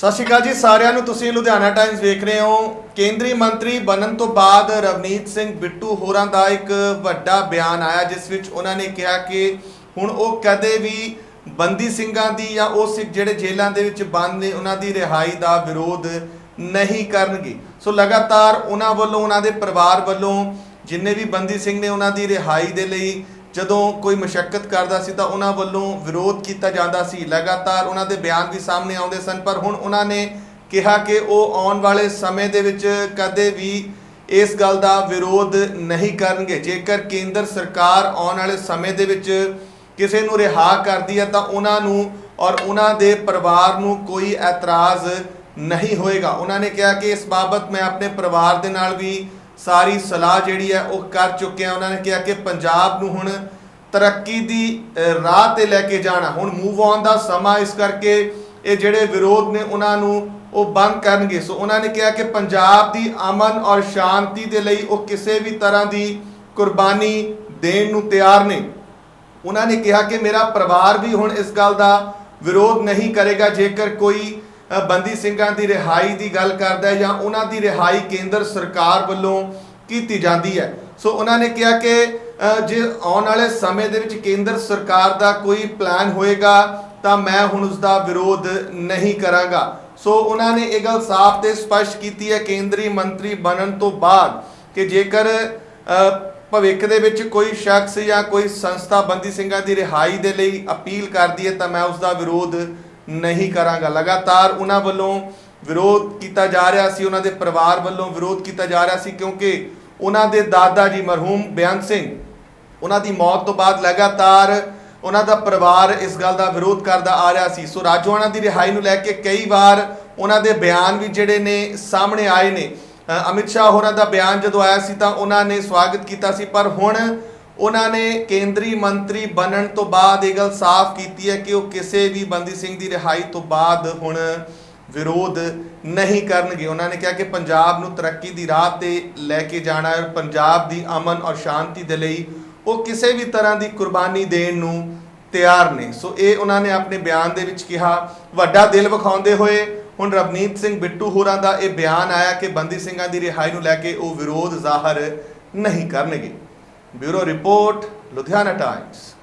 ਸਤਿ ਸ਼੍ਰੀ ਅਕਾਲ ਜੀ ਸਾਰਿਆਂ ਨੂੰ। ਤੁਸੀਂ ਲੁਧਿਆਣਾ ਟਾਈਮਸ ਵੇਖ ਰਹੇ ਹੋ। ਕੇਂਦਰੀ ਮੰਤਰੀ ਬਣਨ ਤੋਂ ਬਾਅਦ ਰਵਨੀਤ ਸਿੰਘ ਬਿੱਟੂ ਹੋਰਾਂ ਦਾ ਇੱਕ ਵੱਡਾ ਬਿਆਨ ਆਇਆ, ਜਿਸ ਵਿੱਚ ਉਹਨਾਂ ਨੇ ਕਿਹਾ ਕਿ ਹੁਣ ਉਹ ਕਦੇ ਵੀ ਬੰਦੀ ਸਿੰਘਾਂ ਦੀ ਜਾਂ ਉਹ ਸਿੱਖ ਜਿਹੜੇ ਜੇਲ੍ਹਾਂ ਦੇ ਵਿੱਚ ਬੰਦ ਨੇ, ਉਹਨਾਂ ਦੀ ਰਿਹਾਈ ਦਾ ਵਿਰੋਧ ਨਹੀਂ ਕਰਨਗੇ। ਸੋ ਲਗਾਤਾਰ ਉਹਨਾਂ ਵੱਲੋਂ, ਉਹਨਾਂ ਦੇ ਪਰਿਵਾਰ ਵੱਲੋਂ ਜਿੰਨੇ ਵੀ ਬੰਦੀ ਸਿੰਘ ਨੇ ਉਹਨਾਂ ਦੀ ਰਿਹਾਈ ਦੇ ਲਈ ਜਦੋਂ ਕੋਈ ਮੁਸ਼ਕਲ ਕਰਦਾ ਸੀ ਤਾਂ ਉਹਨਾਂ ਵੱਲੋਂ ਵਿਰੋਧ ਕੀਤਾ ਜਾਂਦਾ ਸੀ। ਲਗਾਤਾਰ ਉਹਨਾਂ ਦੇ ਬਿਆਨ ਵੀ ਸਾਹਮਣੇ ਆਉਂਦੇ ਸਨ, ਪਰ ਹੁਣ ਉਹਨਾਂ ਨੇ ਕਿਹਾ ਕਿ ਉਹ ਆਉਣ ਵਾਲੇ ਸਮੇਂ ਦੇ ਵਿੱਚ ਕਦੇ ਵੀ ਇਸ ਗੱਲ ਦਾ ਵਿਰੋਧ ਨਹੀਂ ਕਰਨਗੇ। ਜੇਕਰ ਕੇਂਦਰ ਸਰਕਾਰ ਆਉਣ ਵਾਲੇ ਸਮੇਂ ਦੇ ਵਿੱਚ ਕਿਸੇ ਨੂੰ ਰਿਹਾ ਕਰਦੀ ਹੈ ਤਾਂ ਉਹਨਾਂ ਨੂੰ ਔਰ ਉਹਨਾਂ ਦੇ ਪਰਿਵਾਰ ਨੂੰ ਕੋਈ ਇਤਰਾਜ਼ ਨਹੀਂ ਹੋਏਗਾ। ਉਹਨਾਂ ਨੇ ਕਿਹਾ ਕਿ ਇਸ ਬਾਬਤ ਮੈਂ ਆਪਣੇ ਪਰਿਵਾਰ ਦੇ ਨਾਲ ਵੀ ਸਾਰੀ ਸਲਾਹ ਜਿਹੜੀ ਹੈ ਉਹ ਕਰ ਚੁੱਕੇ ਆ। ਉਹਨਾਂ ਨੇ ਕਿਹਾ ਕਿ ਪੰਜਾਬ ਨੂੰ ਹੁਣ ਤਰੱਕੀ ਦੀ ਰਾਹ ਤੇ ਲੈ ਕੇ ਜਾਣਾ। ਹੁਣ ਮੂਵ ਔਨ ਦਾ ਸਮਾਂ ਇਸ ਕਰਕੇ ਇਹ ਜਿਹੜੇ ਵਿਰੋਧ ਨੇ ਉਹਨਾਂ ਨੂੰ ਉਹ ਬੰਦ ਕਰਨਗੇ। ਸੋ ਉਹਨਾਂ ਨੇ ਕਿਹਾ ਕਿ ਪੰਜਾਬ ਦੀ ਅਮਨ ਔਰ ਸ਼ਾਂਤੀ ਦੇ ਲਈ ਉਹ ਕਿਸੇ ਵੀ ਤਰ੍ਹਾਂ ਦੀ ਕੁਰਬਾਨੀ ਦੇਣ ਨੂੰ ਤਿਆਰ ਨੇ। ਉਹਨਾਂ ਨੇ ਕਿਹਾ ਕਿ ਮੇਰਾ ਪਰਿਵਾਰ ਵੀ ਹੁਣ ਇਸ ਗੱਲ ਦਾ ਵਿਰੋਧ ਨਹੀਂ ਕਰੇਗਾ। ਜੇਕਰ ਕੋਈ ਬੰਦੀ ਸਿੰਘਾਂ ਦੀ ਰਿਹਾਈ ਦੀ ਗੱਲ ਕਰਦਾ ਹੈ ਜਾਂ ਉਹਨਾਂ ਦੀ ਰਿਹਾਈ ਕੇਂਦਰ ਸਰਕਾਰ ਵੱਲੋਂ ਕੀਤੀ ਜਾਂਦੀ ਹੈ। ਸੋ ਉਹਨਾਂ ਨੇ ਕਿਹਾ ਕਿ ਜੇ ਆਉਣ ਵਾਲੇ ਸਮੇਂ ਦੇ ਵਿੱਚ ਕੇਂਦਰ ਸਰਕਾਰ ਦਾ ਕੋਈ ਪਲਾਨ ਹੋਏਗਾ, ਤਾਂ ਮੈਂ ਹੁਣ ਉਸ ਦਾ ਵਿਰੋਧ ਨਹੀਂ ਕਰਾਂਗਾ। ਸੋ ਉਹਨਾਂ ਨੇ ਇਹ ਗੱਲ ਸਾਫ਼ ਤੇ ਸਪਸ਼ਟ ਕੀਤੀ ਹੈ ਕੇਂਦਰੀ ਮੰਤਰੀ ਬਣਨ ਤੋਂ ਬਾਅਦ ਕਿ ਜੇਕਰ ਭਵਿੱਖ ਦੇ ਵਿੱਚ ਕੋਈ ਸ਼ਖਸ ਜਾਂ ਕੋਈ ਸੰਸਥਾ ਬੰਦੀ ਸਿੰਘਾਂ ਦੀ ਰਿਹਾਈ ਦੇ ਲਈ ਅਪੀਲ ਕਰਦੀ ਹੈ, ਤਾਂ ਮੈਂ ਉਸ ਦਾ ਵਿਰੋਧ ਨਹੀਂ ਕਰਾਂਗਾ। ਲਗਾਤਾਰ ਉਹਨਾਂ ਵੱਲੋਂ ਵਿਰੋਧ ਕੀਤਾ ਜਾ ਰਿਹਾ ਸੀ, ਉਹਨਾਂ ਦੇ ਪਰਿਵਾਰ ਵੱਲੋਂ ਵਿਰੋਧ ਕੀਤਾ ਜਾ ਰਿਹਾ ਸੀ, ਕਿਉਂਕਿ ਉਹਨਾਂ ਦੇ ਦਾਦਾ ਜੀ ਮਰਹੂਮ ਬਿਆਨ ਸਿੰਘ, ਉਹਨਾਂ ਦੀ ਮੌਤ ਤੋਂ ਬਾਅਦ ਲਗਾਤਾਰ ਉਹਨਾਂ ਦਾ ਪਰਿਵਾਰ ਇਸ ਗੱਲ ਦਾ ਵਿਰੋਧ ਕਰਦਾ ਆ ਰਿਹਾ ਸੀ। ਸੋ ਰਾਜੋਆਣਾ ਦੀ ਰਿਹਾਈ ਨੂੰ ਲੈ ਕੇ ਕਈ ਵਾਰ ਉਹਨਾਂ ਦੇ ਬਿਆਨ ਵੀ ਜਿਹੜੇ ਨੇ ਸਾਹਮਣੇ ਆਏ ਨੇ। ਅਮਿਤ ਸ਼ਾਹ ਹੋਰਾਂ ਦਾ ਬਿਆਨ ਜਦੋਂ ਆਇਆ ਸੀ ਤਾਂ ਉਹਨਾਂ ਨੇ ਸਵਾਗਤ ਕੀਤਾ ਸੀ, ਪਰ ਹੁਣ ਉਹਨਾਂ ਨੇ ਕੇਂਦਰੀ ਮੰਤਰੀ ਬਣਨ ਤੋਂ ਬਾਅਦ ਇਹ ਗੱਲ ਸਾਫ਼ ਕੀਤੀ ਹੈ ਕਿ ਉਹ ਕਿਸੇ ਵੀ ਬੰਦੀ ਸਿੰਘ ਦੀ ਰਿਹਾਈ ਤੋਂ ਬਾਅਦ ਹੁਣ ਵਿਰੋਧ ਨਹੀਂ ਕਰਨਗੇ। ਉਹਨਾਂ ਨੇ ਕਿਹਾ ਕਿ ਪੰਜਾਬ ਨੂੰ ਤਰੱਕੀ ਦੀ ਰਾਹ ਤੇ ਲੈ ਕੇ ਜਾਣਾ ਹੈ ਔਰ ਪੰਜਾਬ ਦੀ ਅਮਨ ਔਰ ਸ਼ਾਂਤੀ ਦੇ ਲਈ ਉਹ ਕਿਸੇ ਵੀ ਤਰ੍ਹਾਂ ਦੀ ਕੁਰਬਾਨੀ ਦੇਣ ਨੂੰ ਤਿਆਰ ਨੇ। ਸੋ ਇਹ ਉਹਨਾਂ ਨੇ ਆਪਣੇ ਬਿਆਨ ਦੇ ਵਿੱਚ ਕਿਹਾ। ਵੱਡਾ ਦਿਲ ਵਿਖਾਉਂਦੇ ਹੋਏ ਹੁਣ ਰਵਨੀਤ ਸਿੰਘ ਬਿੱਟੂ ਹੋਰਾਂ ਦਾ ਇਹ ਬਿਆਨ ਆਇਆ ਕਿ ਬੰਦੀ ਸਿੰਘਾਂ ਦੀ ਰਿਹਾਈ ਨੂੰ ਲੈ ਕੇ ਉਹ ਵਿਰੋਧ ਜ਼ਾਹਰ ਨਹੀਂ ਕਰਨਗੇ। Bureau report Ludhiana Times